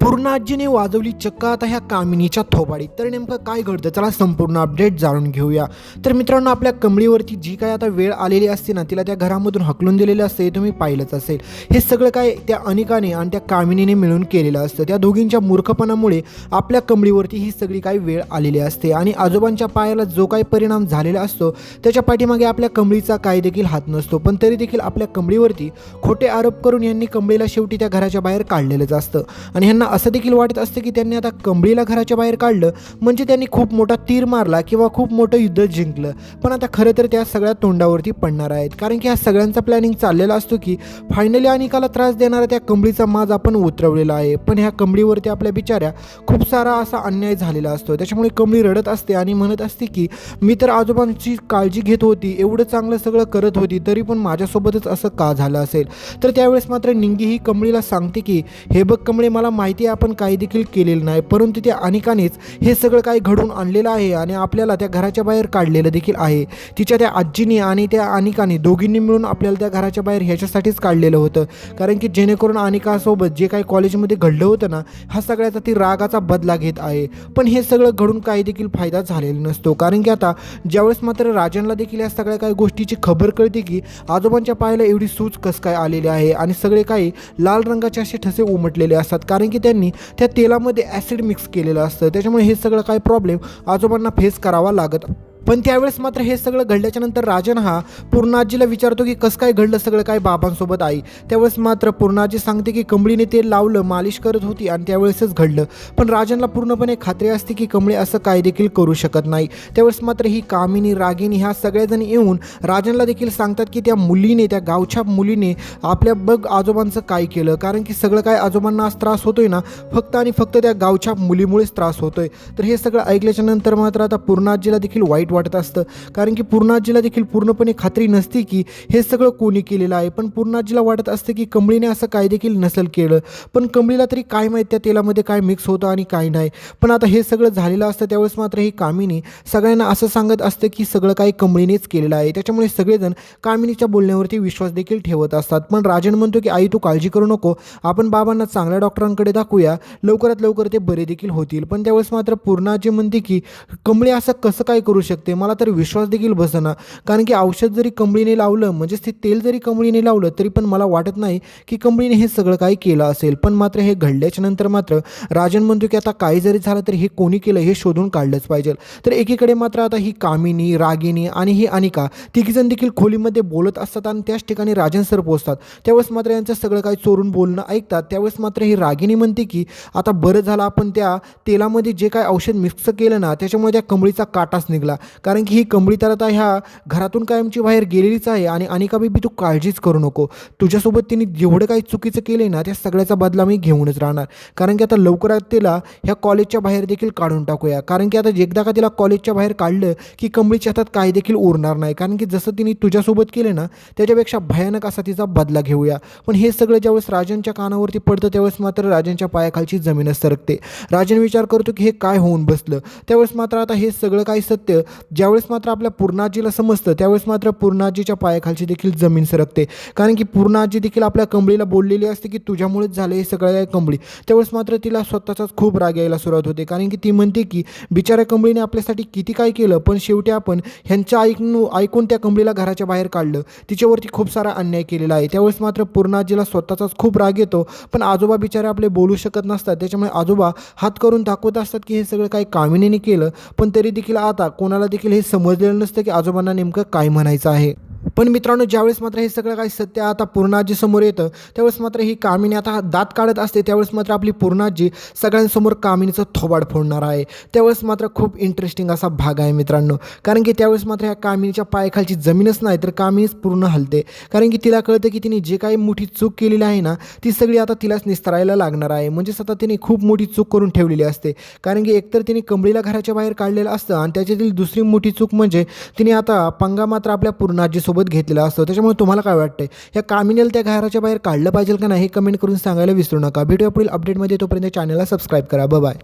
पूर्ण आजीने वाजवली चक्का आता ह्या कामिनीच्या थोबाडीत. तर नेमकं काय घडतं? चला संपूर्ण अपडेट जाणून घेऊया. तर मित्रांनो आपल्या कमळीवरती जी काय आता वेळ आलेली असते ना तिला त्या घरामधून हकलून दिलेलं असते हे तुम्ही पाहिलंच असेल. हे सगळं काय त्या अनिकाने आणि त्या कामिनीने मिळून केलेलं असतं. त्या दोघींच्या मूर्खपणामुळे आपल्या कमळीवरती ही सगळी काही वेळ आलेली असते आणि आजोबांच्या पायाला जो काही परिणाम झालेला असतो त्याच्या पाठीमागे आपल्या कमळीचा काय देखील हात नसतो. पण तरी देखील आपल्या कमळीवरती खोटे आरोप करून यांनी कमळीला शेवटी त्या घराच्या बाहेर काढलेलंच असतं. आणि ह्यांना असं देखील वाटत असतं की त्यांनी आता कंबळीला घराच्या बाहेर काढलं म्हणजे त्यांनी खूप मोठा तीर मारला किंवा खूप मोठं युद्ध जिंकलं. पण आता खरं तर त्या सगळ्या तोंडावरती पडणार आहेत. कारण की हा सगळ्यांचा प्लॅनिंग चाललेला असतो की फायनली अनिकाला त्रास देणारा त्या कंबळीचा माज आपण उतरवलेला आहे. पण ह्या कंबळीवरती आपल्या बिचाऱ्या खूप सारा असा अन्याय झालेला असतो. त्याच्यामुळे कंबळी रडत असते आणि म्हणत असते की मी तर आजोबांची काळजी घेत होती एवढं चांगलं सगळं करत होती तरी पण माझ्यासोबतच असं का झालं असेल? तर त्यावेळेस मात्र निंगी ही कंबळीला सांगते की हे बघ कमळे मला माहिती ते आपण काही देखील केलेलं नाही. परंतु त्या अनिकानेच हे सगळं काही घडून आणलेलं आहे आणि आपल्याला त्या घराच्या बाहेर काढलेलं देखील आहे. तिच्या त्या आजीने आणि त्या अनिकाने दोघींनी मिळून आपल्याला त्या घराच्या बाहेर ह्याच्यासाठीच काढलेलं होतं. कारण की जेणेकरून अनिकासोबत जे काही कॉलेजमध्ये घडलं होतं ना हा सगळ्याचा ती रागाचा बदला घेत आहे. पण हे सगळं घडून काही देखील फायदा झालेला नसतो. कारण की आता ज्यावेळेस मात्र राजनला देखील या सगळ्या काही गोष्टीची खबर कळते की आजोबांच्या पायाला एवढी सूज कस काय आलेली आहे आणि सगळे काही लाल रंगाचे असे ठसे उमटलेले असतात. कारण की त्यांनी त्या तेलामध्ये ॲसिड मिक्स केलेलं असतं. त्याच्यामुळे हे सगळं काही प्रॉब्लेम आजोबांना फेस करावा लागत पण त्यावेळेस मात्र हे सगळं घडल्याच्या नंतर राजन हा पूर्णाजीला विचारतो की कसं काय घडलं सगळं काय बाबांसोबत आई? त्यावेळेस मात्र पूर्णाजी सांगते की कमळीने तेल लावलं मालिश करत होती आणि त्यावेळेसच घडलं. पण राजनला पूर्णपणे खात्री असते की कमळी असं काय देखील करू शकत नाही. त्यावेळेस मात्र ही कामिनी रागिनी ह्या सगळ्याजण येऊन राजनला देखील सांगतात की त्या मुलीने त्या गावच्या मुलीने आपल्या बघ आजोबांचं काय केलं. कारण की सगळं काय आजोबांना आज त्रास होतोय ना फक्त आणि फक्त त्या गावच्या मुलीमुळेच त्रास होतोय. तर हे सगळं ऐकल्याच्या नंतर मात्र आता पूर्णाजीला देखील वाईट वाटत असतं. कारण की पूर्णाजीला देखील पूर्णपणे खात्री नसते की हे सगळं कोणी केलेलं आहे. पण पूर्णाजीला वाटत असतं की कमळीने असं काय देखील नसेल केलं. पण कमळीला तरी काय माहीत त्या तेलामध्ये काय मिक्स होतं आणि काय नाही. पण आता हे सगळं झालेलं असतं त्यावेळेस मात्र ही कामिनी सगळ्यांना असं सांगत असतं की सगळं काही कमळीनेच केलेलं आहे. त्याच्यामुळे सगळेजण कामिनीच्या बोलण्यावरती विश्वास देखील ठेवत असतात. पण राजन म्हणतो की आई तू काळजी करू नको. आपण बाबांना चांगल्या डॉक्टरांकडे दाखवूया. लवकरात लवकर ते बरे देखील होतील. पण त्यावेळेस मात्र पूर्णाजी म्हणते की कमळी असं कसं काय करू शकते? मला तर विश्वास देखील बसना. कारण की औषध जरी कंबळीने लावलं म्हणजेच ते तेल जरी कंबळीने लावलं तरी पण मला वाटत नाही की कंबळीने हे सगळं काही केलं असेल. पण मात्र हे घडल्याच्या नंतर मात्र राजन म्हणतो की आता काही जरी झालं तरी हे कोणी केलं हे शोधून काढलंच पाहिजे. तर एकीकडे मात्र आता ही कामिनी रागिनी आणि ही अनिका तिघीजण देखील खोलीमध्ये बोलत असतात आणि त्याच ठिकाणी राजन सर पोचतात त्यावेळेस मात्र यांचं सगळं काही चोरून बोलणं ऐकतात. त्यावेळेस मात्र ही रागिनी म्हणते की आता बरं झालं आपण त्या तेलामध्ये जे काय औषध मिक्स केलं ना त्याच्यामुळे त्या कंबळीचा काटाच निघाला. कारण की ही कंबळी तर आता ह्या घरातून कायमची बाहेर गेलेलीच आहे आणि अनिका बेबी तू काळजीच करू नको. तुझ्यासोबत तिने जेवढं काही चुकीचं केलं ना त्या सगळ्याचा बदला मी घेऊनच राहणार. कारण की आता लवकरात तिला ह्या कॉलेजच्या बाहेर देखील काढून टाकूया. कारण की आता एकदा का तिला कॉलेजच्या बाहेर काढलं की कंबळीच्या हातात काही देखील उरणार नाही. कारण की जसं तिने तुझ्यासोबत केलं ना त्याच्यापेक्षा भयानक असा तिचा बदला घेऊया. पण हे सगळं ज्यावेळेस राजनच्या कानावरती पडतं त्यावेळेस मात्र राजनच्या पायाखालची जमीनच सरकते. राजन विचार करतो की हे काय होऊन बसलं? त्यावेळेस मात्र आता हे सगळं काही सत्य ज्यावेळेस मात्र आपल्या पूर्णाजीला समजतं त्यावेळेस मात्र पूर्णाजीच्या पायाखालची देखील जमीन सरकते. कारण की पूर्णाजी देखील आपल्या कंबळीला बोललेली असते की तुझ्यामुळेच झालं हे सगळं कंबळी. त्यावेळेस मात्र तिला स्वतःचाच खूप राग यायला सुरुवात होते. कारण की ती म्हणते की बिचाऱ्या कंबळीने आपल्यासाठी किती काय केलं पण शेवटी आपण ह्यांच्या ऐकून ऐकून त्या कंबळीला घराच्या बाहेर काढलं. तिच्यावरती खूप सारा अन्याय केलेला आहे. त्यावेळेस मात्र पूर्णाजीला स्वतःचाच खूप राग येतो पण आजोबा बिचारे आपले बोलू शकत नसतात. त्याच्यामुळे आजोबा हात करून दाखवत असतात की हे सगळं काही कामिनीने केलं पण तरी देखील आता कोणाला देखील हे समजलेलं नसतं की आजोबांना नेमकं काय म्हणायचं आहे. पण मित्रांनो ज्यावेळेस मात्र हे सगळं काही सत्य आता पूर्णाजी समोर येतं त्यावेळेस मात्र ही कामिनी आता दात काढत असते त्यावेळेस मात्र आपली पूर्णाजी सगळ्यांसमोर कामिनीचं थोबाड फोडणार आहे. त्यावेळेस मात्र खूप इंटरेस्टिंग असा भाग आहे मित्रांनो. कारण की त्यावेळेस मात्र ह्या कामिनीच्या पायाखालची जमीनच नाही तर कामिनीच पूर्ण हलते. कारण की तिला कळतं की तिने जे काही मोठी चूक केलेली आहे ना ती सगळी आता तिलाच निस्तारायला लागणार आहे. म्हणजेच आता तिने खूप मोठी चूक करून ठेवलेली असते. कारण की एकतर तिने कंबळीला घराच्या बाहेर काढलेलं असतं आणि त्याच्यातील दुसरी मोठी चूक म्हणजे तिने आता पंगा मात्र आपल्या पूर्णाजीसोबत घेतलेला असतो. त्याच्यामुळे तुम्हाला काय वाटतं या कामिनीला त्या घराच्या बाहेर काढलं पाहिजे का नाही हे कमेंट करून सांगायला विसरू नका. व्हिडिओ पुढील अपडेटमध्ये तोपर्यंत चॅनलला सबस्क्राईब करा. बाय